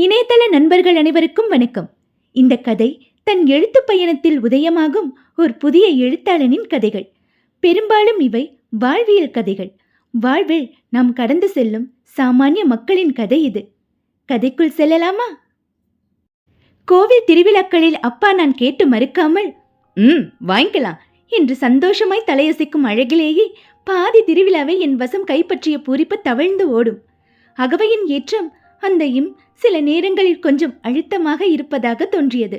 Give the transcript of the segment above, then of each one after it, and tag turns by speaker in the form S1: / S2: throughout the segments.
S1: இணையதள நண்பர்கள் அனைவருக்கும் வணக்கம். இந்த கதை தன் எழுத்து பயணத்தில் உதயமாகும் ஒரு புதிய எழுத்தாளனின் கதைகள். பெரும்பாலும் இவை வாழ்வியல் கதைகள். வாழ்வில் நாம் கடந்து செல்லும் சாமானிய மக்களின் கதை இது. கதைக்குள் செல்லலாமா? கோவில் திருவிழாக்களில் அப்பா நான் கேட்டு மறுக்காமல் ம் வாங்கிக்கலாம் என்று சந்தோஷமாய் தலையசைக்கும் அழகிலேயே பாதி திருவிழாவை என் வசம் கைப்பற்றிய பூரிப்பு தவழ்ந்து ஓடும். அகவையின் ஏற்றம் அந்த இம் சில நேரங்களில் கொஞ்சம் அழுத்தமாக இருப்பதாக தோன்றியது.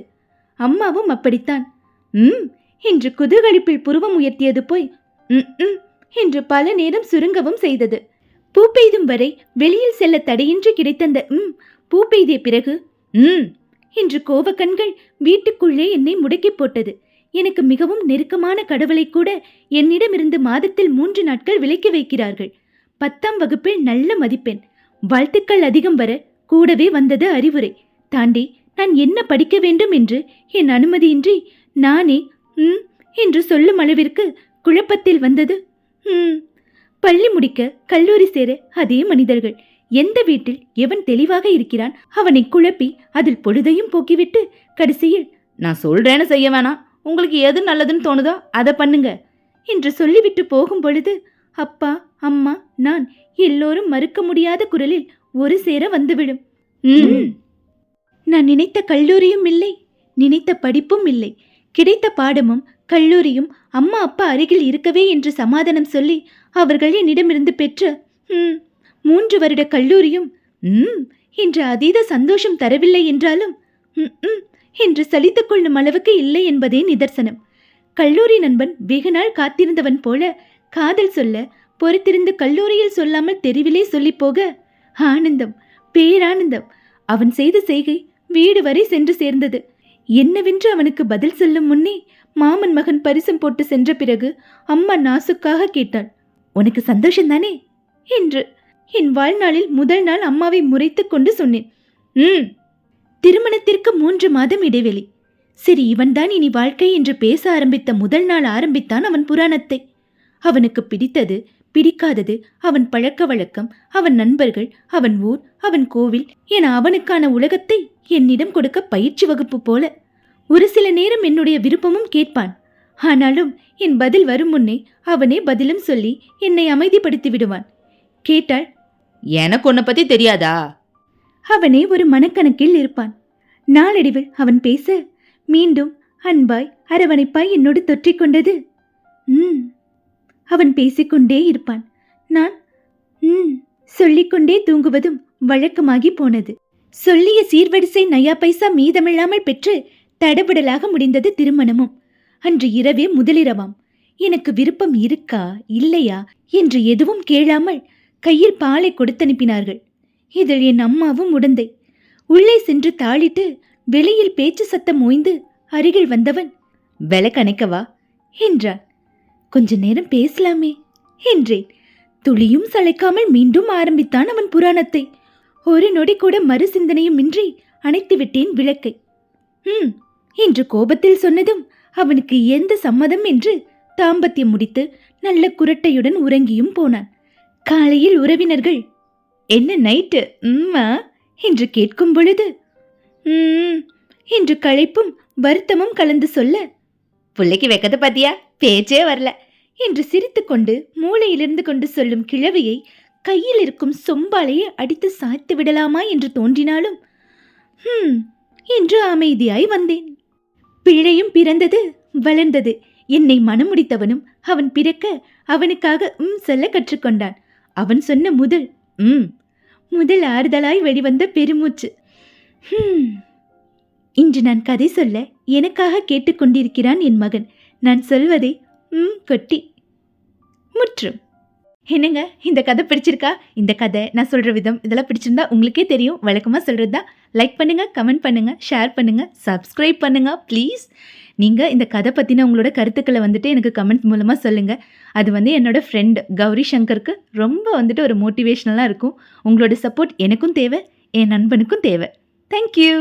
S1: அம்மாவும் அப்படித்தான். ம் என்று குதூகலிப்பில் புருவம் உயர்த்தியது போய் ம் ம் என்று பல நேரம் சுருங்கவும் செய்தது. பூ பெய்தும் வரை வெளியில் செல்ல தடையின்றி கிடைத்தந்த ம் பூ பெய்திய பிறகு ம் என்று கோவக்கண்கள் வீட்டுக்குள்ளே என்னை முடக்கி போட்டது. எனக்கு மிகவும் நெருக்கமான கடவுளை கூட என்னிடமிருந்து மாதத்தில் மூன்று நாட்கள் விலக்கி வைக்கிறார்கள். பத்தாம் வகுப்பில் நல்ல மதிப்பெண். வாழ்த்துக்கள் அதிகம் வர கூடவே வந்தது அறிவுரை. தாண்டி நான் என்ன படிக்க வேண்டும் என்று என் அனுமதியின்றி நானே ம் என்று சொல்லும் அளவிற்கு குழப்பத்தில் வந்தது. ம் பள்ளி முடிக்க கல்லூரி சேர அதே மனிதர்கள். எந்த வீட்டில் எவன் தெளிவாக இருக்கிறான் அவனை குழப்பி அதில் பொழுதையும் போக்கிவிட்டு கடைசியில் நான் சொல்றேன்னு செய்ய வேணாம். உங்களுக்கு எது நல்லதுன்னு தோணுதோ அதை பண்ணுங்க என்று சொல்லிவிட்டு போகும் பொழுது அப்பா அம்மா நான் எல்லோரும் மறுக்க முடியாத குரலில் ஒரு சேர வந்துவிடும். நான் நினைத்த கல்லூரியும் இல்லை நினைத்த படிப்பும் இல்லை. கிடைத்த பாடமும் கல்லூரியும் அம்மா அப்பா அருகில் இருக்கவே என்று சமாதானம் சொல்லி அவர்கள் என்னிடமிருந்து பெற்ற மூன்று வருட கல்லூரியும் ம் என்ற அதீத சந்தோஷம் தரவில்லை என்றாலும் என்று சலித்துக் கொள்ளும் அளவுக்கு இல்லை என்பதே நிதர்சனம். கல்லூரி நண்பன் வெகு நாள் காத்திருந்தவன் போல காதல் சொல்ல பொறுத்திருந்து கல்லூரியில் சொல்லாமல் தெருவிலே சொல்லிப் போக ஆனந்தம் பேரானந்தம். அவன் செய்த செய்கை வீடு வரை சென்று சேர்ந்தது. என்னவென்று அவனுக்கு பதில் சொல்லும் முன்னே மாமன் மகன் பரிசம் போட்டு சென்ற பிறகு அம்மா நாசுக்காக கேட்டாள். உனக்கு சந்தோஷம்தானே? என்று. என் வாழ்நாளில் முதல் நாள் அம்மாவை முறைத்து கொண்டு சொன்னேன். ம் திருமணத்திற்கு மூன்று மாதம் இடைவெளி. சரி இவன்தான் இனி வாழ்க்கை என்று பேச ஆரம்பித்த முதல் நாள் ஆரம்பித்தான் அவன் புராணத்தை. அவனுக்கு பிடித்தது பிடிக்காதது அவன் பழக்க வழக்கம் அவன் நண்பர்கள் அவன் ஊர் அவன் கோவில் என அவனுக்கான உலகத்தை என்னிடம் கொடுக்க பயிற்சி வகுப்பு போல. ஒரு சில நேரம் என்னுடைய விருப்பமும் கேட்பான். ஆனாலும் என் பதில் வரும் முன்னே அவனே பதிலும் சொல்லி என்னை அமைதிப்படுத்தி விடுவான். கேட்டாள்
S2: எனக்கு உன்னை பத்தி தெரியாதா?
S1: அவனே ஒரு மனக்கணக்கில் இருப்பான். நாளடைவில் அவன் பேச மீண்டும் அன்பாய் அரவணைப்பாய் என்னோடு தொற்றிக்கொண்டது ம் அவன் பேசிக்கொண்டே இருப்பான். நான் ம் சொல்லிக்கொண்டே தூங்குவதும் வழக்கமாகி போனது. சொல்லிய சீர்வரிசை நயா பைசா மீதமில்லாமல் பெற்று தடபுடலாக முடிந்தது திருமணமும். அன்று இரவே முதலிரவாம். எனக்கு விருப்பம் இருக்கா இல்லையா? என்று எதுவும் கேளாமல் கையில் பாலை கொடுத்தனுப்பினார்கள். இதில் என் அம்மாவும் உடந்தை. உள்ளே சென்று தாளிட்டு வெளியில் பேச்சு சத்தம் ஓய்ந்து அருகில் வந்தவன் விலை கணக்கவா? என்றான். கொஞ்ச நேரம் பேசலாமே என்றேன். துளியும் சளைக்காமல் மீண்டும் ஆரம்பித்தான் அவன் புராணத்தை. ஒரு நொடி கூட மறு சிந்தனையும் இன்றி அணைத்து விட்டேன் விளக்கை. ம் என்று கோபத்தில் சொன்னதும் அவனுக்கு எந்த சம்மதம் என்று தாம்பத்தியம் முடித்து நல்ல குரட்டையுடன் உறங்கியும் போனான். காலையில் உறவினர்கள் என்ன நைட்டு? உம்மா? என்று கேட்கும் பொழுது ம் என்று களைப்பும் வருத்தமும் கலந்து சொல்ல
S2: பிள்ளைக்கு வைக்கத பாத்தியா? பேச்சே வரல.
S1: என்று சிரித்துக்கொண்டு மூளையிலிருந்து கொண்டு சொல்லும் கிழவியை கையில் இருக்கும் சொம்பாலையை அடித்து சாய்த்து விடலாமா என்று தோன்றினாலும் ஹம் என்று அமைதியாய் வந்தேன். பிள்ளையும் பிறந்தது வளர்ந்தது. என்னை மனமுடித்தவனும் அவன் பிறக்க அவனுக்காக உம் சொல்ல கற்றுக்கொண்டான். அவன் சொன்ன முதல் ம் முதல் ஆறுதலாய் வெளிவந்த பெருமூச்சு. ஹம் இன்று நான் கதை சொல்ல எனக்காக கேட்டுக்கொண்டிருக்கிறான் என் மகன். நான் சொல்வதை ம் கொட்டி. முற்றும். என்னங்க இந்த கதை பிடிச்சிருக்கா? இந்த கதை நான் சொல்கிற விதம் இதெல்லாம் பிடிச்சிருந்தா உங்களுக்கே தெரியும். வழக்கமாக சொல்கிறது தான் லைக் பண்ணுங்கள் கமெண்ட் பண்ணுங்கள் ஷேர் பண்ணுங்கள் சப்ஸ்கிரைப் பண்ணுங்கள் ப்ளீஸ் நீங்கள் இந்த கதை பற்றின உங்களோட கருத்துக்களை வந்துட்டு எனக்கு கமெண்ட் மூலமாக சொல்லுங்கள் அது வந்து என்னோடய ஃப்ரெண்ட் கௌரி சங்கருக்கு ரொம்ப வந்துட்டு ஒரு மோட்டிவேஷ்னலாக இருக்கும். உங்களோட சப்போர்ட் எனக்கும் தேவை என் நண்பனுக்கும் தேவை. தேங்க்யூ